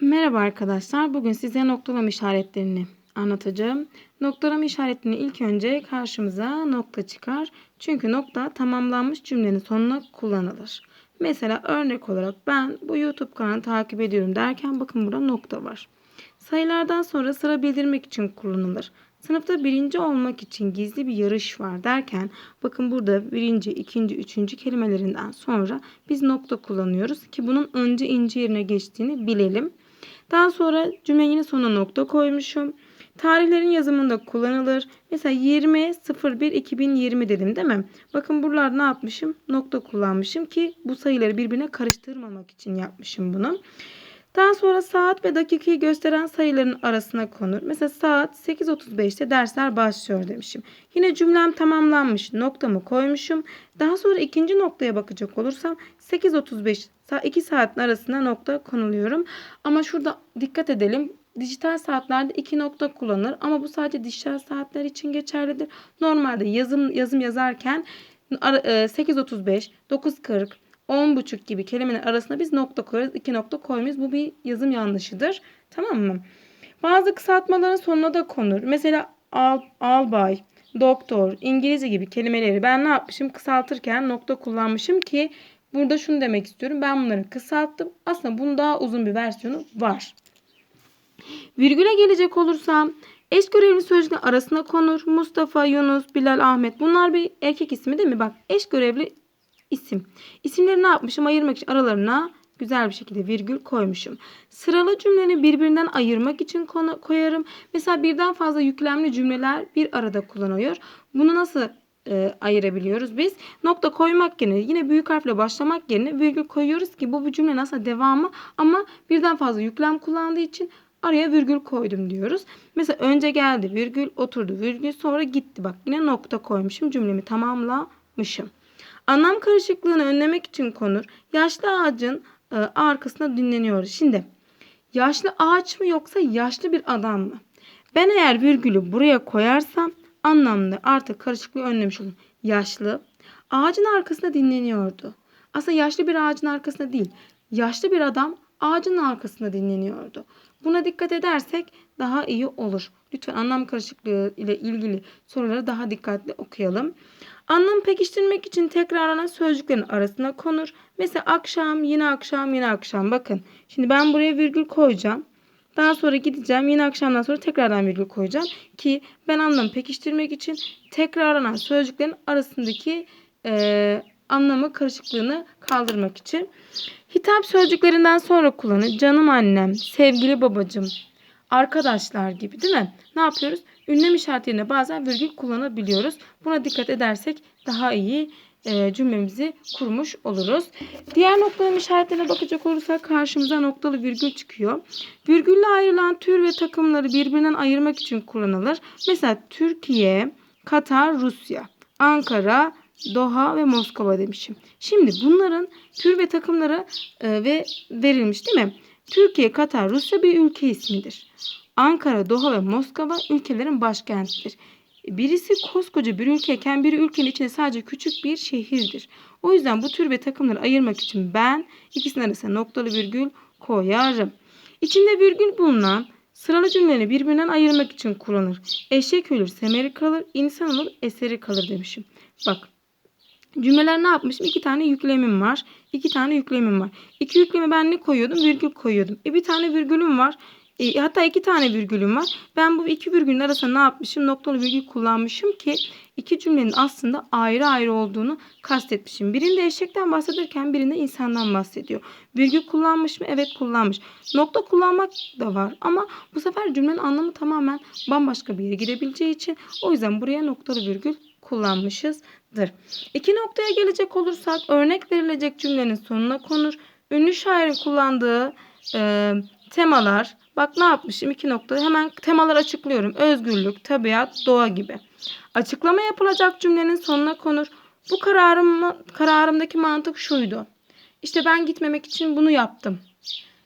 Merhaba arkadaşlar. Bugün size noktalama işaretlerini anlatacağım. Noktalama işaretini ilk önce karşımıza nokta çıkar. Çünkü nokta tamamlanmış cümlenin sonuna kullanılır. Mesela örnek olarak ben bu YouTube kanalını takip ediyorum derken bakın burada nokta var. Sayılardan sonra sıra bildirmek için kullanılır. Sınıfta birinci olmak için gizli bir yarış var derken bakın burada birinci, ikinci, üçüncü kelimelerinden sonra biz nokta kullanıyoruz ki bunun önce ince yerine geçtiğini bilelim. Daha sonra cümlenin yine sonuna nokta koymuşum. Tarihlerin yazımında kullanılır. Mesela 20 01 2020 dedim değil mi? Bakın buralarda ne yapmışım? Nokta kullanmışım ki bu sayıları birbirine karıştırmamak için yapmışım bunu. Daha sonra saat ve dakikayı gösteren sayıların arasına konur. Mesela saat 8.35'te dersler başlıyor demişim. Yine cümlem tamamlanmış. Noktamı koymuşum. Daha sonra ikinci noktaya bakacak olursam 8.35 2 saatin arasına nokta konuluyorum. Ama şurada dikkat edelim. Dijital saatlerde iki nokta kullanılır ama bu sadece dijital saatler için geçerlidir. Normalde yazım yazım yazarken 8.35, 9.40, 10.30 gibi kelimenin arasına biz nokta koyarız. iki nokta koymayız. Bu bir yazım yanlışıdır. Tamam mı? Bazı kısaltmaların sonuna da konur. Mesela al, albay, doktor, İngilizce gibi kelimeleri ben ne yapmışım? Kısaltırken nokta kullanmışım ki burada şunu demek istiyorum. Ben bunları kısalttım. Aslında bunun daha uzun bir versiyonu var. Virgüle gelecek olursam eş görevli sözcükler arasına konur. Mustafa, Yunus, Bilal, Ahmet. Bunlar bir erkek ismi değil mi? Bak eş görevli isim. İsimleri ne yapmışım? Ayırmak için aralarına güzel bir şekilde virgül koymuşum. Sıralı cümleni birbirinden ayırmak için koyarım. Mesela birden fazla yüklemli cümleler bir arada kullanılıyor. Bunu nasıl e, ayırabiliyoruz biz? Nokta koymak yerine yine büyük harfle başlamak yerine virgül koyuyoruz ki bu cümle nasıl devamı ama birden fazla yüklem kullandığı için araya virgül koydum diyoruz. Mesela önce geldi virgül oturdu virgül sonra gitti. Bak yine nokta koymuşum cümlemi tamamlamışım. Anlam karışıklığını önlemek için konur. Yaşlı ağacın e, arkasında dinleniyoruz. Şimdi yaşlı ağaç mı yoksa yaşlı bir adam mı? Ben eğer virgülü buraya koyarsam anlamlı artık karışıklığı önlemiş olurum. Yaşlı ağacın arkasında dinleniyordu. Aslında yaşlı bir ağacın arkasında değil. Yaşlı bir adam ağacın arkasında dinleniyordu. Buna dikkat edersek daha iyi olur. Lütfen anlam karışıklığı ile ilgili soruları daha dikkatli okuyalım. Anlam pekiştirmek için tekrarlanan sözcüklerin arasına konur. Mesela akşam, yine akşam, yine akşam. Bakın şimdi ben buraya virgül koyacağım. Daha sonra gideceğim. Yine akşamdan sonra tekrardan virgül koyacağım. Ki ben anlamı pekiştirmek için tekrarlanan sözcüklerin arasındaki e, anlamı karışıklığını kaldırmak için. Hitap sözcüklerinden sonra kullanır. Canım annem, sevgili babacım, arkadaşlar gibi değil mi? Ne yapıyoruz? Ünlem işareti yerine bazen virgül kullanabiliyoruz. Buna dikkat edersek daha iyi e, cümlemizi kurmuş oluruz. Diğer noktalama işaretlerine bakacak olursak karşımıza noktalı virgül çıkıyor. Virgülle ayrılan tür ve takımları birbirinden ayırmak için kullanılır. Mesela Türkiye, Katar, Rusya, Ankara, Doha ve Moskova demişim. Şimdi bunların tür ve takımları e, ve verilmiş değil mi? Türkiye, Katar, Rusya bir ülke ismidir. Ankara, Doha ve Moskova ülkelerin başkentidir. Birisi koskoca bir ülkeyken biri ülkenin içinde sadece küçük bir şehirdir. O yüzden bu tür ve takımları ayırmak için ben ikisinin arasına noktalı virgül koyarım. İçinde virgül bulunan sıralı cümleleri birbirinden ayırmak için kullanır. Eşek ölür, semeri kalır, insan olur, eseri kalır demişim. Bak Cümleler ne yapmışım? İki tane yüklemim var. İki tane yüklemim var. İki yüklemi ben ne koyuyordum? Virgül koyuyordum. E bir tane virgülüm var. E, hatta iki tane virgülüm var. Ben bu iki virgülün arasında ne yapmışım? Noktalı virgül kullanmışım ki iki cümlenin aslında ayrı ayrı olduğunu kastetmişim. Birinde eşekten bahsederken birinde insandan bahsediyor. Virgül kullanmış mı? Evet kullanmış. Nokta kullanmak da var ama bu sefer cümlenin anlamı tamamen bambaşka bir yere gidebileceği için o yüzden buraya noktalı virgül kullanmışızdır. İki noktaya gelecek olursak örnek verilecek cümlenin sonuna konur. Ünlü şairin kullandığı e, temalar bak ne yapmışım iki nokta hemen temalar açıklıyorum. Özgürlük, tabiat, doğa gibi. Açıklama yapılacak cümlenin sonuna konur. Bu kararım, kararımdaki mantık şuydu. İşte ben gitmemek için bunu yaptım.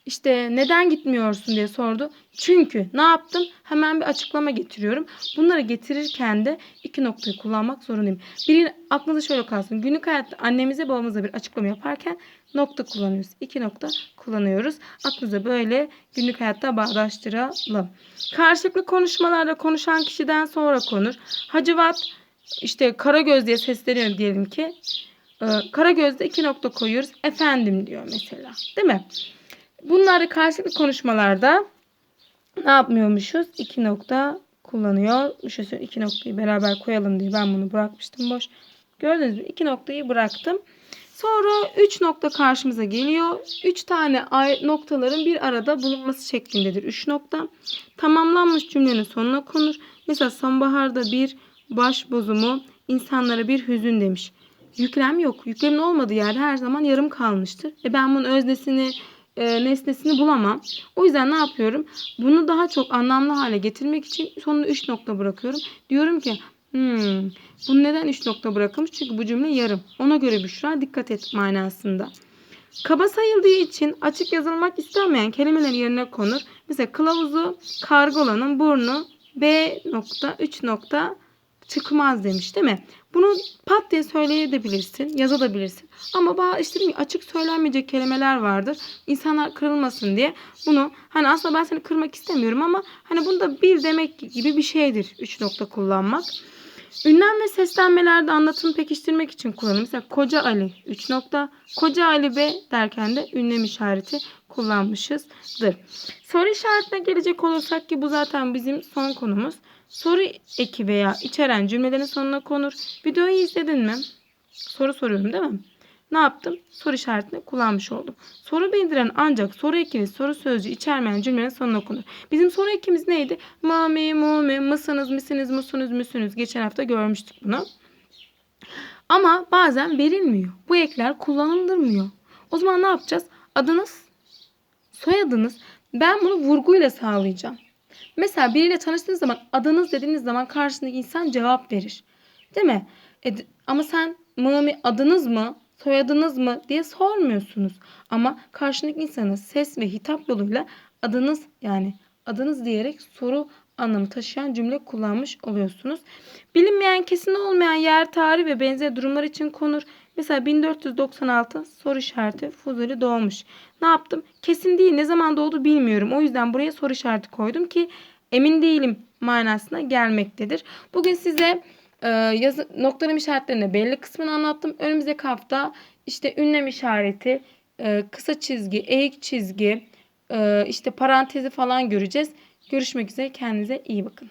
İşte neden gitmiyorsun diye sordu. Çünkü ne yaptım? Hemen bir açıklama getiriyorum. Bunları getirirken de iki noktayı kullanmak zorundayım. Biri aklınızda şöyle kalsın. Günlük hayatta annemize babamıza bir açıklama yaparken nokta kullanıyoruz. İki nokta kullanıyoruz. Aklınıza böyle günlük hayatta bağdaştıralım. Karşılıklı konuşmalarda konuşan kişiden sonra konur. Hacivat işte Karagöz diye sesleniyor diyelim ki. Ee, Karagöz'de iki nokta koyuyoruz. Efendim diyor mesela. Değil mi? Bunları karşılıklı konuşmalarda ne yapmıyormuşuz? İki nokta kullanıyormuşuz. İki noktayı beraber koyalım diye ben bunu bırakmıştım boş. Gördünüz mü? İki noktayı bıraktım. Sonra 3 nokta karşımıza geliyor. 3 tane noktaların bir arada bulunması şeklindedir. 3 nokta. Tamamlanmış cümlenin sonuna konur. Mesela sonbaharda bir baş bozumu, insanlara bir hüzün demiş. Yüklem yok. Yüklemin olmadığı yerde her zaman yarım kalmıştır. E ben bunun öznesini, e, nesnesini bulamam. O yüzden ne yapıyorum? Bunu daha çok anlamlı hale getirmek için sonuna 3 nokta bırakıyorum. Diyorum ki hmm, bunu neden 3 nokta bırakılmış? Çünkü bu cümle yarım. Ona göre Büşra dikkat et manasında. Kaba sayıldığı için açık yazılmak istenmeyen kelimeler yerine konur. Mesela kılavuzu kargolanın burnu B nokta 3 nokta çıkmaz demiş değil mi? Bunu pat diye söyleyebilirsin, yazabilirsin. Ama bazı işte ya, açık söylenmeyecek kelimeler vardır. İnsanlar kırılmasın diye bunu hani aslında ben seni kırmak istemiyorum ama hani bunu da bil demek gibi bir şeydir. Üç nokta kullanmak. Ünlem ve seslenmelerde anlatımı pekiştirmek için kullanılır. Mesela koca Ali 3 nokta. Koca Ali B derken de ünlem işareti kullanmışızdır. Soru işaretine gelecek olursak ki bu zaten bizim son konumuz. Soru eki veya içeren cümlelerin sonuna konur. Videoyu izledin mi? Soru soruyorum değil mi? Ne yaptım? Soru işaretini kullanmış oldum. Soru bildiren ancak soru ekini soru sözcüğü içermeyen cümlenin sonuna konur. Bizim soru ekimiz neydi? Mami, mumi, mısınız, misiniz, musunuz, müsünüz. Geçen hafta görmüştük bunu. Ama bazen verilmiyor. Bu ekler kullanılmıyor. O zaman ne yapacağız? Adınız, soyadınız. Ben bunu vurguyla sağlayacağım. Mesela biriyle tanıştığınız zaman adınız dediğiniz zaman karşısındaki insan cevap verir. Değil mi? E, ama sen mami adınız mı, soyadınız mı diye sormuyorsunuz. Ama karşındaki insanın ses ve hitap yoluyla adınız yani adınız diyerek soru anlamı taşıyan cümle kullanmış oluyorsunuz. Bilinmeyen kesin olmayan yer, tarih ve benzer durumlar için konur. Mesela 1496 soru işareti Fuzuli doğmuş. Ne yaptım? Kesin değil. Ne zaman doğdu bilmiyorum. O yüzden buraya soru işareti koydum ki emin değilim manasına gelmektedir. Bugün size e, yazı, noktalama işaretlerine belli kısmını anlattım. Önümüzdeki hafta işte ünlem işareti, e, kısa çizgi, eğik çizgi, e, işte parantezi falan göreceğiz. Görüşmek üzere. Kendinize iyi bakın.